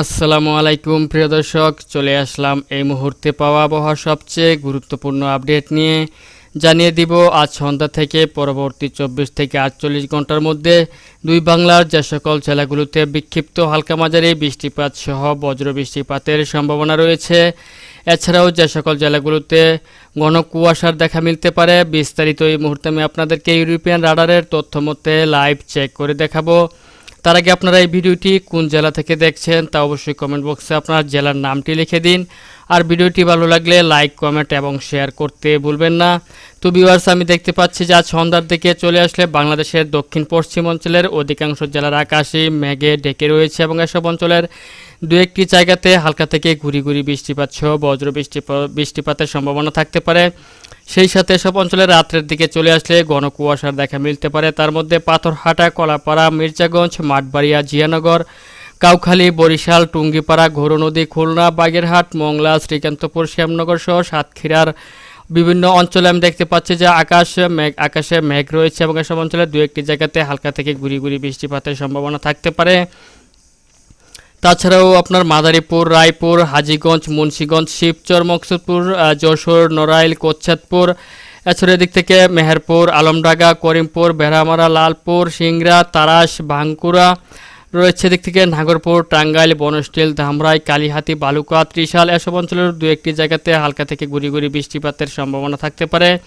আসসালামু আলাইকুম, প্রিয় দর্শক। চলে আসলাম এই মুহূর্তে পাওয়া আবহাওয়ার সবচেয়ে গুরুত্বপূর্ণ আপডেট নিয়ে। জানিয়ে দিব, আজ সন্ধ্যা থেকে পরবর্তী চব্বিশ থেকে আটচল্লিশ ঘণ্টার মধ্যে দুই বাংলার যে সকল জেলাগুলোতে বিক্ষিপ্ত হালকা মাঝারি বৃষ্টিপাত সহ বজ্র বৃষ্টিপাতের সম্ভাবনা রয়েছে। এছাড়াও যে সকল জেলাগুলোতে ঘন কুয়াশার দেখা মিলতে পারে। বিস্তারিত এই মুহূর্তে আমি আপনাদেরকে ইউরোপিয়ান রাডারের তথ্য মতে লাইভ চেক করে দেখাবো। তার আগে আপনারা এই ভিডিওটি কোন জেলা থেকে দেখছেন তা অবশ্যই কমেন্ট বক্সে আপনার জেলার নামটি লিখে দিন। আর ভিডিওটি ভালো লাগলে লাইক, কমেন্ট এবং শেয়ার করতে ভুলবেন না। তো ভিউয়ার্স আমি দেখতে পাচ্ছি যে আজ সন্ধ্যার দিকে চলে আসলে বাংলাদেশের দক্ষিণ পশ্চিম অঞ্চলের অধিকাংশ জেলার আকাশে মেঘে ঢেকে রয়েছে এবং এসব অঞ্চলের দু একটি জায়গাতে হালকা থেকে ঘুরি ঘুরি বৃষ্টিপাত সহ বজ্র বৃষ্টিপাত বৃষ্টিপাতের সম্ভাবনা থাকতে পারে। সেই সাথে সব অঞ্চলে রাত্রের দিকে চলে আসলে ঘন কুয়াশার দেখা মিলতে পারে। তার মধ্যে পাথরহাটা, কলাপাড়া, মির্জাগঞ্জ, মাঠবাড়িয়া, জিয়ানগর কাউখালী, বরিশাল, টুঙ্গিপাড়া ঘোরো নদী, খুলনা, বাগেরহাট, মংলা, শ্রীকান্তপুর, শ্যামনগর সহ সাতক্ষীরার বিভিন্ন অঞ্চলে আমি দেখতে পাচ্ছি যে আকাশ মেঘ, আকাশে মেঘ রয়েছে এবং এসব অঞ্চলে দু একটি জায়গাতে হালকা থেকে গুড়ি গুড়ি বৃষ্টিপাতের সম্ভাবনা থাকতে পারে। তাছাড়াও আপনার মাদারীপুর, রায়পুর, হাজীগঞ্জ, মুন্সীগঞ্জ, শিবচর, মকসুদপুর যশোর, নড়াইল কোচ্ছাদপুর এছাড়া এদিক থেকে মেহেরপুর, আলমডাঙ্গা, করিমপুর, বেড়ামারা, লালপুর, সিংড়া, তারাস বাঙ্কুড়া রয়েছে। এদিক থেকে নাগরপুর, টাঙ্গাইল বনস্টিল ধামরাই, কালীহাতি, বালুকা, ত্রিশাল এসব অঞ্চলের দু একটি জায়গাতে হালকা থেকে গুড়ি গুড়ি বৃষ্টিপাতের সম্ভাবনা থাকতে পারে।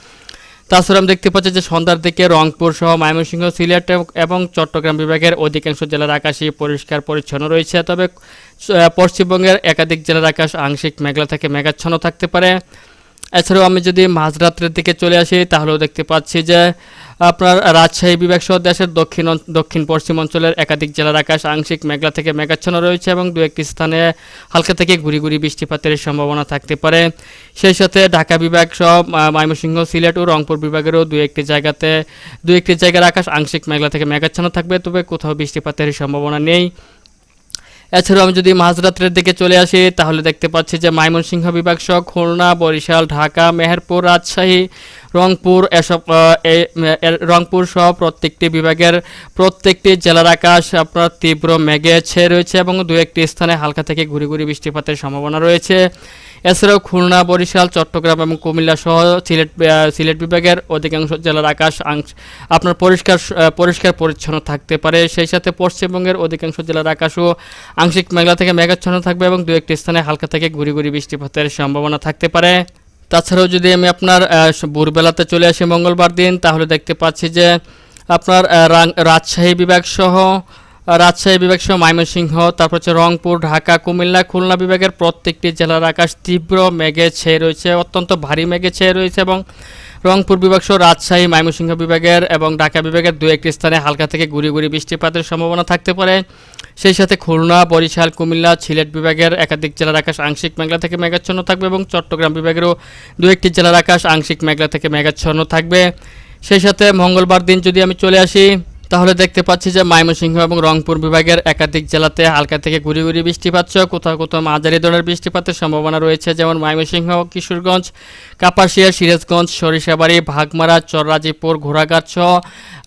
তাছাড়া আমি দেখতে পাচ্ছি যে সন্ধ্যার দিকে রংপুর সহ ময়মনসিংহ, সিলেট এবং- চট্টগ্রাম বিভাগের অধিকাংশ জেলার আকাশই পরিষ্কার পরিচ্ছন্ন রয়েছে। তবে পশ্চিমবঙ্গের একাধিক জেলার আকাশ আংশিক মেঘলা থেকে মেঘাচ্ছন্ন থাকতে পারে। এছাড়াও আমি যদি মাঝরাত্রের দিকে চলে আসি, তাহলেও দেখতে পাচ্ছি যে আপনার রাজশাহী বিভাগ সহ দেশের দক্ষিণ দক্ষিণ পশ্চিম অঞ্চলের একাধিক জেলার আকাশ আংশিক মেঘলা থেকে মেঘাচ্ছন্ন রয়েছে এবং দু একটি স্থানে হালকা থেকে ঘুরি ঘুরি বৃষ্টিপাতের সম্ভাবনা থাকতে পারে। সেই সাথে ঢাকা বিভাগ সহ ময়মনসিংহ, সিলেট ও রংপুর বিভাগেরও দু একটি জায়গাতে, দু একটি জায়গার আকাশ আংশিক মেঘলা থেকে মেঘাচ্ছন্ন থাকবে, তবে কোথাও বৃষ্টিপাতের সম্ভাবনা নেই। এছাড়াও আমি যদি মাঝরাত্রের দিকে চলে আসি, তাহলে দেখতে পাচ্ছি যে ময়মনসিংহ বিভাগ সহ খুলনা, বরিশাল, ঢাকা, মেহেরপুর, রাজশাহী, রংপুর এসব রংপুর সহ প্রত্যেকটি বিভাগের প্রত্যেকটি জেলার আকাশ আপনার তীব্র মেঘে ছেয়ে রয়েছে এবং দু একটি স্থানে হালকা থেকে ঘুরি ঘুরি বৃষ্টিপাতের সম্ভাবনা রয়েছে। এছাড়াও খুলনা, বরিশাল, চট্টগ্রাম এবং কুমিল্লা সহ সিলেট সিলেট বিভাগের অধিকাংশ জেলার আকাশ আপনার পরিষ্কার পরিষ্কার পরিচ্ছন্ন থাকতে পারে। সেই সাথে পশ্চিমবঙ্গের অধিকাংশ জেলার আকাশও আংশিক মেঘলা থেকে মেঘাচ্ছন্ন থাকবে এবং দু একটি স্থানে হালকা থেকে ঘুরি ঘুরি বৃষ্টিপাতের সম্ভাবনা থাকতে পারে। তাছাড়াও যদি আমি আপনার ভোরবেলাতে চলে আসি মঙ্গলবার দিন, তাহলে দেখতে পাচ্ছি যে আপনার রাজশাহী বিভাগ সহ রাজশাহী বিভাগ সহ ময়মনসিংহ, তারপর হচ্ছে রংপুর, ঢাকা, কুমিল্লা, খুলনা বিভাগের প্রত্যেকটি জেলার আকাশ তীব্র মেঘে ছেয়ে রয়েছে, অত্যন্ত ভারী মেঘে ছেয়ে রয়েছে এবং রংপুর বিভাগ সহ রাজশাহী, ময়মনসিংহ বিভাগের এবং ঢাকা বিভাগের দু একটি স্থানে হালকা থেকে গুড়ি গুড়ি বৃষ্টিপাতের সম্ভাবনা থাকতে পারে। সেই সাথে খুলনা, বরিশাল, কুমিল্লা, সিলেট বিভাগের একাধিক জেলার আকাশ আংশিক মেঘলা থেকে মেঘাচ্ছন্ন থাকবে এবং চট্টগ্রাম বিভাগেরও দু একটি জেলার আকাশ আংশিক মেঘলা থেকে মেঘাচ্ছন্ন থাকবে। সেই সাথে মঙ্গলবার দিন যদি আমি চলে আসি তাহলে দেখতে পাচ্ছি যে ময়মনসিংহ এবং রংপুর বিভাগের একাধিক জেলাতে হালকা থেকে ঘুরি ঘুরি বৃষ্টিপাত সহ কোথাও কোথাও মাঝারি ধরনের বৃষ্টিপাতের সম্ভাবনা রয়েছে, যেমন ময়মনসিংহ, কিশোরগঞ্জ, কাপাসিয়া, সিরাজগঞ্জ, সরিষাবাড়ি, ভাগমারা, চররাজিপুর, ঘোড়াঘাট সহ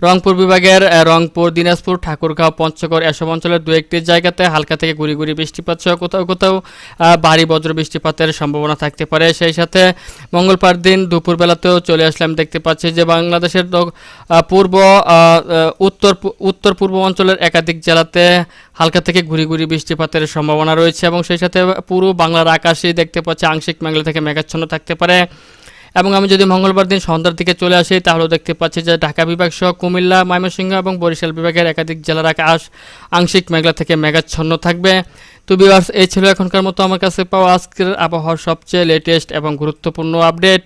রংপুর বিভাগের রংপুর, দিনাজপুর, ঠাকুরগাঁও, পঞ্চগড় এসব অঞ্চলের দু একটি জায়গাতে হালকা থেকে ঘুরি ঘুরি বৃষ্টিপাত সহ কোথাও কোথাও ভারী বজ্র বৃষ্টিপাতের সম্ভাবনা থাকতে পারে। সেই সাথে মঙ্গলবার দিন দুপুরবেলাতেও চলে আসলাম, দেখতে পাচ্ছি যে বাংলাদেশের পূর্ব উত্তর উত্তর পূর্ব অঞ্চলের একাধিক জেলাতে হালকা থেকে ঘুরি ঘুরি বৃষ্টিপাতের সম্ভাবনা রয়েছে এবং সেই সাথে পুরো বাংলার আকাশে দেখতে পাচ্ছি আংশিক মেঘলা থেকে মেঘাচ্ছন্ন থাকতে পারে। এবং আমি যদি মঙ্গলবার দিন সন্ধ্যার দিকে চলে আসি, তাহলেও দেখতে পাচ্ছি যে ঢাকা বিভাগ সহ কুমিল্লা, ময়মনসিংহ এবং বরিশাল বিভাগের একাধিক জেলার আকাশ আংশিক মেঘলা থেকে মেঘাচ্ছন্ন থাকবে। তো বিভার্স এই ছিল এখনকার মতো আমার কাছে পাওয়া আজকের আবহাওয়ার সবচেয়ে লেটেস্ট এবং গুরুত্বপূর্ণ আপডেট